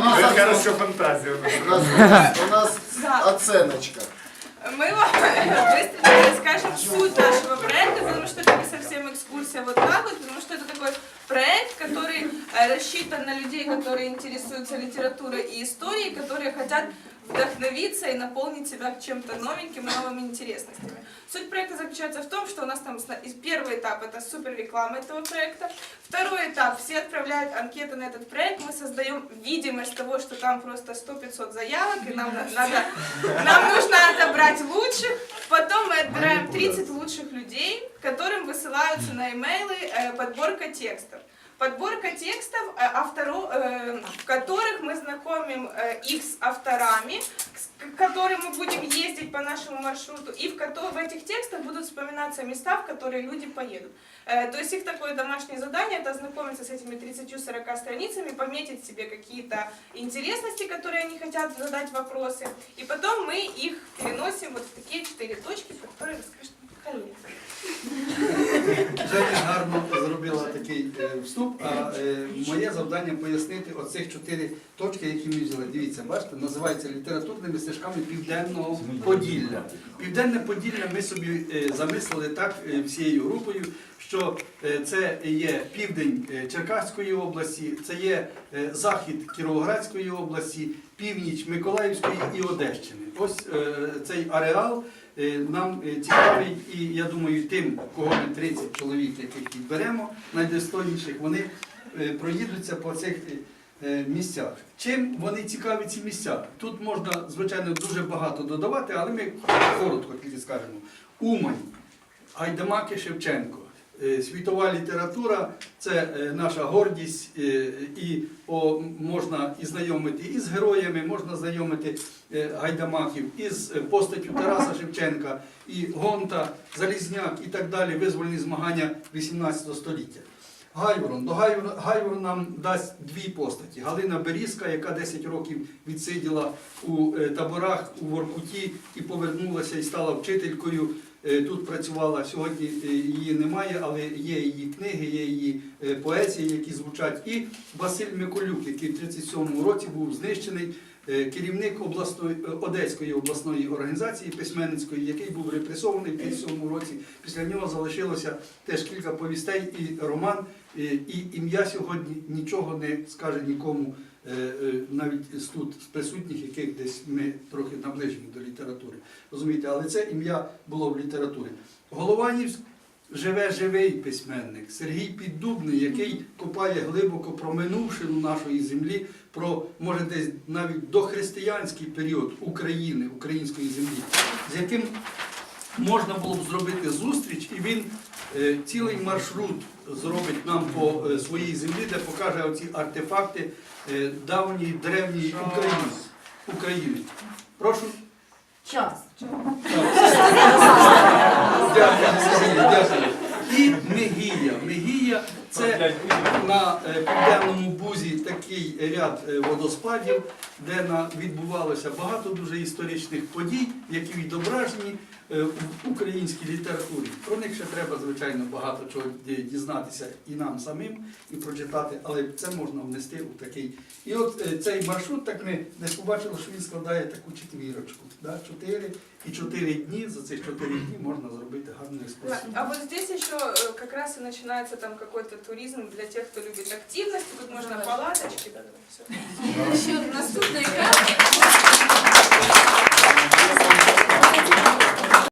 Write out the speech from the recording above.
У нас, Ви оц- хорошо фантазія. у нас. у нас, у нас Да. оценочка. Мы вам быстренько расскажем суть нашего проекта, потому что это не совсем экскурсия вот так вот, потому на людей, которые интересуются литературой и историей, которые хотят вдохновиться и наполнить себя чем-то новеньким и новыми интересностями. Суть проекта заключается в том, что у нас там первый этап это супер реклама этого проекта, второй этап все отправляют анкеты на этот проект, мы создаем видимость того, что там просто 100-500 заявок и нам на- надо нам нужно отобрать лучших, потом мы отбираем 30 лучших людей, которым высылаются на имейлы э, подборка текстов. Подборка текстов, э, автору- э, в которых мы знакомим э, их с авторами, к которым мы будем ездить по нашему маршруту, и в, в этих текстах будут вспоминаться места, в которые люди поедут. То есть их такое домашнее задание, это ознакомиться с этими 30-40 страницами, пометить себе какие-то интересности, которые они хотят задать вопросы, и потом мы их переносим вот в такие четыре точки, которые расскажет коллега. Вступ, а е, моє завдання пояснити оцих чотири точки, які ми взяли. Дивіться, бачите, називається літературними стежками Південного Поділля. Південне Поділля ми собі е, замислили так е, всією групою, що е, це є південь е, Черкаської області, це є е, захід Кіровоградської області, північ Миколаївської і Одещини. Ось е, цей ареал нам е, цікавий, і я думаю, тим, кого ми 30 чоловік, яких підберемо, найдостойніших, вони е, проїдуться по цих е, е, місцях. Чим вони цікаві ці місця? Тут можна, звичайно, дуже багато додавати, але ми коротко тільки скажемо. Умань, Гайдамаки Шевченко. Е, Світова література це е, наша гордість, е, і о, можна і знайомити і з героями, можна знайомити гайдамаків із постаттю Тараса Шевченка, і Гонта, Залізняк і так далі, визвольні змагання 18 століття. Гайворон. До Гайворон, Гайворон нам дасть дві постаті. Галина Берізка, яка 10 років відсиділа у таборах у Воркуті і повернулася і стала вчителькою. Е, Тут працювала сьогодні е, її немає, але є її книги, є її е, поезії, які звучать. І Василь Миколюк, який в 37-му році був знищений, керівник обласної Одеської обласної організації письменницької, який був репресований в 37-му році. Після нього залишилося теж кілька повістей і роман. Е, І ім'я сьогодні нічого не скаже нікому, е, е, навіть тут з присутніх, яких десь ми трохи наближені до літератури. Розумієте, але це ім'я було в літературі. Голованівськ живе живий письменник Сергій Піддубний, який копає глибоко про минувшину нашої землі, про може десь навіть дохристиянський період України, української землі, з яким можна було б зробити зустріч, і він е, цілий маршрут зробить нам по е, своїй землі, де покаже оці артефакти е, давньої древньої України. України. Прошу. Час. Дякую, Сергій, дякую. І Мегія. Мегія це на е, південному бузі такий ряд е, водоспадів, де відбувалося багато дуже історичних подій, які відображені е, в українській літературі. Про них ще треба, звичайно, багато чого дізнатися і нам самим, і прочитати, але це можна внести у такий. І от цей маршрут, так ми десь побачили, що він складає таку четвірочку. Да? Чотири і чотири дні. За цих чотири дні можна зробити гарну екскурсію. А вот здесь еще э, как раз и начинается там какой-то туризм для тех, кто любит активность. Тут можно палаточки. Да, да, яка